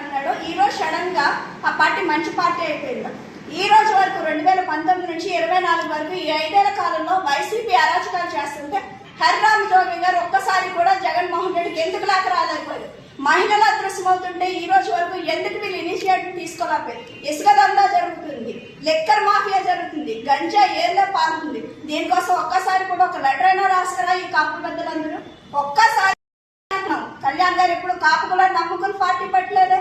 అన్నాడు ఈ రోజు సడన్గా ఆ పార్టీ మంచి పార్టీ అయిపోయింది? ఈ రోజు వరకు రెండు వేల పంతొమ్మిది నుంచి ఇరవై నాలుగు వరకు ఈ ఐదేళ్ళ కాలంలో వైసీపీ అరాచకాలు చేస్తుంటే హరిరామ్ జోగి గారు ఒక్కసారి కూడా జగన్మోహన్ రెడ్డికి ఎందుకు లేక రాలేకపోయారు? మహిళలు అదృశ్యమవుతుంటే ఈ రోజు వరకు ఎందుకు వీళ్ళు ఇనిషియేటివ్ తీసుకోలేకపోయారు? ఇసుక దందా జరుగుతుంది లెక్కర్ మాఫియా జరుగుతుంది గంజా ఏళ్ళ పారుతుంది దీనికోసం ఒక్కసారి కూడా ఒక లెటర్ అయినా రాస్తారా ఈ కాపు పెద్దలందరూ. ఒక్కసారి అంటున్నాం. గారు ఇప్పుడు కాపుకులా నమ్ముకుని పార్టీ పట్టలేదే.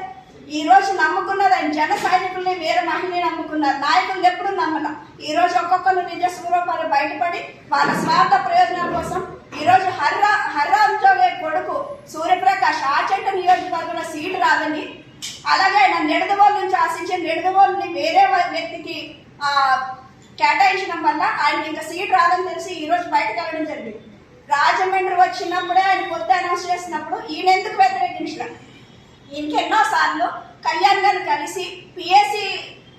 ఈ రోజు నమ్ముకున్నది ఆయన జన సైనికుల్ని వేరే మహిళని నమ్ముకున్నారు. నాయకులు ఎప్పుడు నమ్మల. ఈ రోజు ఒక్కొక్కరు నిజ స్వరూపాలు బయటపడి వాళ్ళ స్వార్థ ప్రయోజనాల కోసం ఈ రోజు హర్రా హర్రామ్ జోగే కొడుకు సూర్యప్రకాష్ ఆచంట నియోజకవర్గంలో సీటు రాదని అలాగే ఆయన నిడదవోలు నుంచి ఆశించిన నిడదవోలుని వేరే వ్యక్తికి కేటాయించడం వల్ల ఆయనకి ఇంకా సీట్ రాదని తెలిసి ఈ రోజు బయటకు వెళ్ళడం జరిగింది. రాజమండ్రి వచ్చినప్పుడే ఆయన పొద్దు అనౌన్స్ చేసినప్పుడు ఈయన ఎందుకు వ్యతిరేకించిన? ఇంకెన్నో సార్లు కళ్యాణ్ గారిని కలిసి పిఎస్సి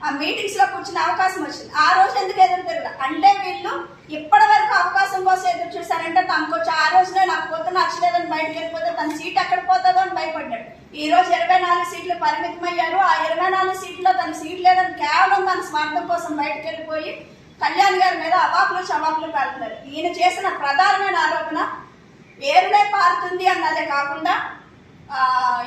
ఆ మీటింగ్స్లో కూర్చున్న కూర్చునే అవకాశం వచ్చింది. ఆ రోజు ఎందుకు ఎదురు తిరగదు అంటే వీళ్ళు ఇప్పటి వరకు అవకాశం కోసం ఎదురు చూశారంటే తనకు వచ్చి ఆ రోజునే నాకు పొద్దున నచ్చలేదని బయటకు వెళ్ళిపోతే తన సీట్ ఎక్కడ పోతుందో అని భయపడ్డాడు. ఈ రోజు ఇరవై నాలుగు సీట్లు పరిమితమయ్యారు. ఆ ఇరవై నాలుగు సీట్లో తన సీట్ లేదని కేవలం తన స్వార్థం కోసం బయటకు వెళ్ళిపోయి కళ్యాణ్ గారి మీద అవాకులు చవాకులు పెడుతున్నారు. ఈయన చేసిన ప్రధానమైన ఆరోపణ ఏరుడే పారుతుంది అన్నదే కాకుండా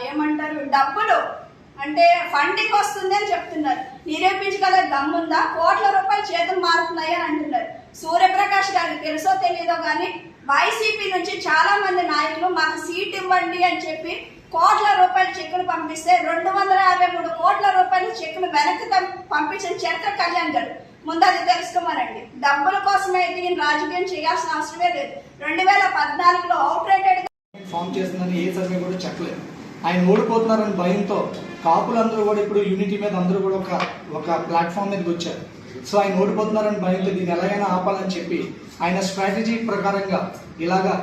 ఏమంటారు డబ్బులు అంటే ఫండింగ్ వస్తుంది అని చెప్తున్నారు. నిరూపించగల దమ్ముందా? కోట్ల రూపాయలు చేతులు మారుతున్నాయి అని అంటున్నారు. సూర్యప్రకాష్ గారికి తెలుసో తెలియదో కానీ వైసీపీ నుంచి చాలా మంది నాయకులు మాకు సీట్ ఇవ్వండి అని చెప్పి కోట్ల రూపాయల చెక్కులు పంపిస్తే రెండు వందల యాభై మూడు కోట్ల రూపాయల చెక్కులు వెనక్కి తం- పంపించిన చరిత్ర కళ్యాణ్ గారు. ముందు అది తెలుసుకోమనండి. డబ్బుల కోసమే అయితే రాజకీయం చేయాల్సిన అవసరమే లేదు. రెండు వేల పద్నాలుగులో అవుట్ రేటెడ్ ఫామ్ చేస్తుందని ఏ సర్వే కూడా చెప్పలేదు. ఆయన ఓడిపోతున్నారని భయంతో కాపులందరూ కూడా ఇప్పుడు యూనిటీ మీద అందరూ కూడా ఒక ఒక ప్లాట్ఫామ్ మీదకి వచ్చారు. సో ఆయన ఓడిపోతున్నారని భయంతో దీన్ని ఎలాగైనా ఆపాలని చెప్పి ఆయన స్ట్రాటజీ ప్రకారంగా ఇలాగా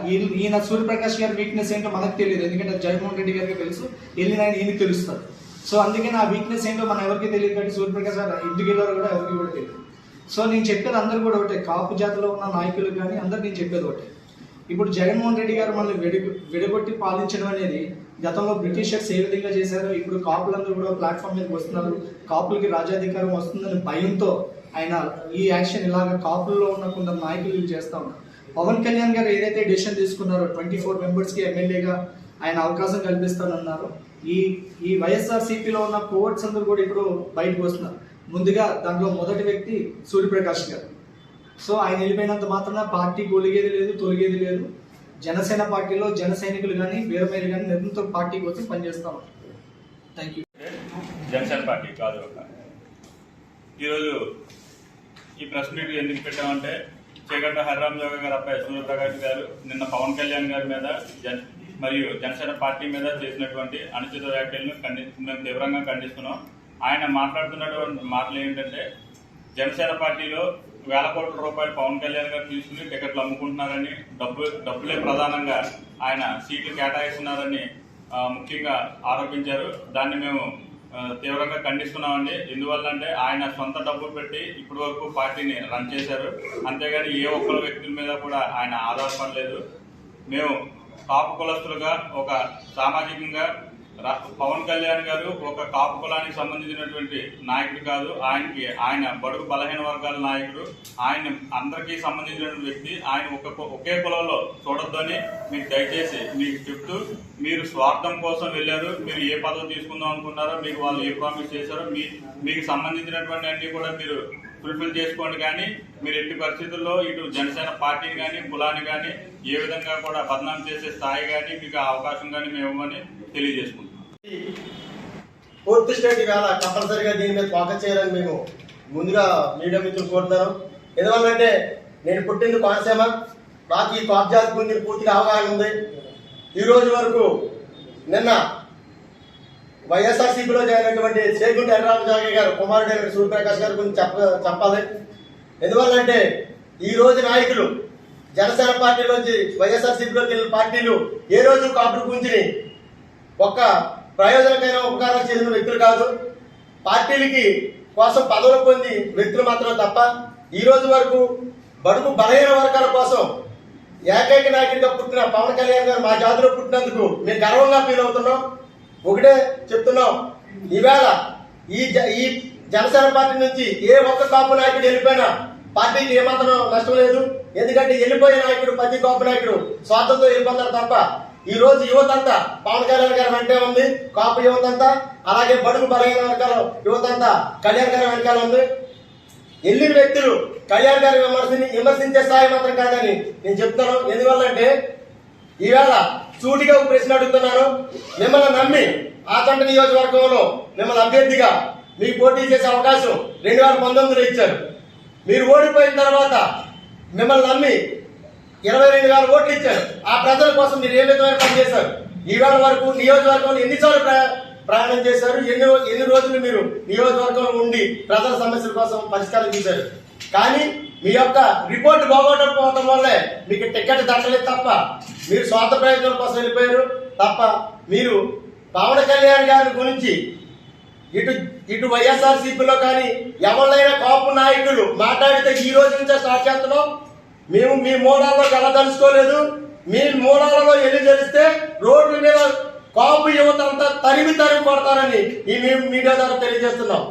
ఈయన సూర్యప్రకాష్ గారి వీక్నెస్ ఏంటో మనకు తెలియదు. ఎందుకంటే జగన్మోహన్ రెడ్డి గారికి తెలుసు. వెళ్ళిన ఆయన ఈయనకి తెలుస్తారు సో అందుకని ఆ వీక్నెస్ ఏంటో మనం ఎవరికి తెలియదు కాబట్టి సూర్యప్రకాష్ గారు ఇంటికి వెళ్ళారో కూడా ఎవరికి కూడా తెలియదు. సో నేను చెప్పేది అందరూ కూడా ఒకటే. కాపు జాతిలో ఉన్న నాయకులు కానీ అందరు నేను చెప్పేది ఒకటే. ఇప్పుడు జగన్మోహన్ రెడ్డి గారు మనల్ని విడి విడగొట్టి పాలించడం అనేది గతంలో బ్రిటిషర్స్ ఏ విధంగా చేశారు ఇప్పుడు కాపులందరూ కూడా ప్లాట్ఫామ్ మీదకి వస్తున్నారు. కాపులకి రాజ్యాధికారం వస్తుందని భయంతో ఆయన ఈ యాక్షన్ ఇలాగ కాపుల్లో ఉన్న కొందరు నాయకులు చేస్తూ చేస్తా ఉన్నారు. పవన్ కళ్యాణ్ గారు ఏదైతే డెసిషన్ తీసుకున్నారో ట్వంటీ ఫోర్ మెంబర్స్కి ఎమ్మెల్యేగా ఆయన అవకాశం కల్పిస్తానన్నారు. ఈ ఈ వైఎస్ఆర్ సిపిలో ఉన్న కోవర్ట్స్ అందరూ కూడా ఇప్పుడు బయటకు వస్తున్నారు. ముందుగా దాంట్లో మొదటి వ్యక్తి సూర్యప్రకాష్ గారు. సో ఆయన వెళ్ళిపోయినంత మాత్రాన పార్టీ గొలిగేది లేదు తొలిగేది లేదు. జనసేన పార్టీలో జన సైనికులు కానీ వీరమేలు కానీ నిరంతరం పార్టీ కోసం పనిచేస్తాం థ్యాంక్ యూ జనసేన పార్టీ కాదు ఈరోజు ఈ ప్రెస్ మీట్ ఎందుకు పెట్టామంటే చేగడ్డ హరిరామ్ జోగ గారు అబ్బాయి సూర్యప్రకాష్ గారు నిన్న పవన్ కళ్యాణ్ గారి మీద జన్ మరియు జనసేన పార్టీ మీద చేసినటువంటి అనుచిత వ్యాఖ్యలను ఖండి మేము తీవ్రంగా ఖండిస్తున్నాం. ఆయన మాట్లాడుతున్నటువంటి మాటలు ఏంటంటే జనసేన పార్టీలో వేల కోట్ల రూపాయలు పవన్ కళ్యాణ్ గారు తీసుకుని టికెట్లు అమ్ముకుంటున్నారని డబ్బు డబ్బులే ప్రధానంగా ఆయన సీట్లు కేటాయిస్తున్నారని ముఖ్యంగా ఆరోపించారు. దాన్ని మేము తీవ్రంగా ఖండిస్తున్నామండి. ఎందువల్ల అంటే ఆయన సొంత డబ్బు పెట్టి ఇప్పటి వరకు పార్టీని రన్ చేశారు. అంతేగాని ఏ ఒక్కరు వ్యక్తుల మీద కూడా ఆయన ఆధారపడలేదు. మేము కాపు కులస్తులుగా ఒక సామాజికంగా పవన్ కళ్యాణ్ గారు ఒక కాపు కులానికి సంబంధించినటువంటి నాయకుడు కాదు. ఆయనకి ఆయన బడుగు బలహీన వర్గాల నాయకుడు. ఆయన అందరికీ సంబంధించినటువంటి వ్యక్తి. ఆయన ఒక ఒకే కులంలో చూడొద్దని మీకు దయచేసి మీకు చెప్తూ మీరు స్వార్థం కోసం వెళ్ళారు. మీరు ఏ పదవి తీసుకుందాం అనుకున్నారో మీకు వాళ్ళు ఏ ప్రామిస్ చేశారో మీ మీకు సంబంధించినటువంటి అన్ని కూడా మీరు ఫుల్ఫిల్ చేసుకోండి కానీ మీరు ఎట్టి పరిస్థితుల్లో ఇటు జనసేన పార్టీని కానీ కులాన్ని కానీ ఏ విధంగా కూడా బదనాం చేసే స్థాయి కానీ మీకు అవకాశం కానీ మేము ఇవ్వమని తెలియజేసుకుంటున్నాం. ఫోర్త్ స్టేట్ వేళ కంపల్సరిగా దీని మీద ఫోకస్ చేయాలని మేము ముందుగా మీడియా మిత్రులు కోరుతున్నాం ఎందువల్లంటే నేను పుట్టింది కోనసీమ. నాకు ఈ కాబ్జాల గురించి పూర్తిగా అవగాహన ఉంది. ఈ రోజు వరకు నిన్న వైఎస్ఆర్సీపీలో చేరినటువంటి చేగుంటి ఎర్రామ జాగే గారు కుమారుడైన సూర్యప్రకాష్ గారి గురించి చెప్ప చెప్పాలి. ఎందువల్లంటే ఈ రోజు నాయకులు జనసేన పార్టీలోంచి వైఎస్ఆర్సీపీలోకి వెళ్ళిన పార్టీలు ఏ రోజు కాపుడు గురించి ఒక్క ప్రయోజనకైన ఉపకారం చేసిన వ్యక్తులు కాదు. పార్టీలకి కోసం పదవులు పొంది వ్యక్తులు మాత్రమే తప్ప ఈ రోజు వరకు బడుగు బలహీన వర్గాల కోసం ఏకైక నాయకుడిగా పుట్టిన పవన్ కళ్యాణ్ గారు మా జాతిలో పుట్టినందుకు మేము గర్వంగా ఫీల్ అవుతున్నాం. ఒకటే చెప్తున్నాం. ఈవేళ ఈ జ- ఈ జనసేన పార్టీ నుంచి ఏ ఒక్క కాపు నాయకుడు వెళ్ళిపోయినా పార్టీకి ఏమాత్రం నష్టం లేదు. ఎందుకంటే వెళ్ళిపోయే నాయకుడు ప్రతి కాపు నాయకుడు స్వార్థంతో వెళ్ళిపోతారు తప్ప ఈ రోజు యువత అంతా పవన్ కళ్యాణ్ గారి వెంటే ఉంది కాపు యువత అంతా అలాగే బడుగు బలహీన వర్గాల యువత అంతా కళ్యాణ్ గారి వెనకాల ఉంది. వెళ్ళిన వ్యక్తులు కళ్యాణ్ గారి విమర్శని విమర్శించే స్థాయి మాత్రం కాదని నేను చెప్తాను. ఎందువల్లంటే ఈవేళ సూటిగా ఒక ప్రశ్న అడుగుతున్నాను. మిమ్మల్ని నమ్మి ఆచంట నియోజకవర్గంలో మిమ్మల్ని అభ్యర్థిగా మీకు పోటీ చేసే అవకాశం రెండు వేల పంతొమ్మిదిలో ఇచ్చారు. మీరు ఓడిపోయిన తర్వాత మిమ్మల్ని నమ్మి ఇరవై రెండు వేల ఓట్లు ఇచ్చారు ఆ ప్రజల కోసం మీరు ఏ విధమైన పని చేశారు? ఈవేళ వరకు నియోజకవర్గంలో ఎన్నిసార్లు ప్రయాణం చేశారు? ఎన్ని ఎన్ని రోజులు మీరు నియోజకవర్గంలో ఉండి ప్రజల సమస్యల కోసం పరిష్కారం చేశారు? కానీ మీ యొక్క రిపోర్ట్ బాగోకపోవడం వల్లే మీకు టికెట్ దక్కలేదు తప్ప మీరు స్వార్థ ప్రయోజనం కోసం వెళ్ళిపోయారు. తప్ప మీరు పవన్ కళ్యాణ్ గారి గురించి ఇటు ఇటు వైఎస్ఆర్ సిపిలో కానీ ఎవరైనా కాపు నాయకులు మాట్లాడితే ఈ రోజు నుంచే స్టార్ట్ చేస్తున్నాం మేము మీ మూలాల్లో కలదలుచుకోలేదు. మీ మూలాలలో ఎన్ని తెలిస్తే రోడ్ల మీద కాపు యువత అంతా తరిమి తరిమి కొడతారని ఈ మేము మీడియా ద్వారా తెలియజేస్తున్నాం.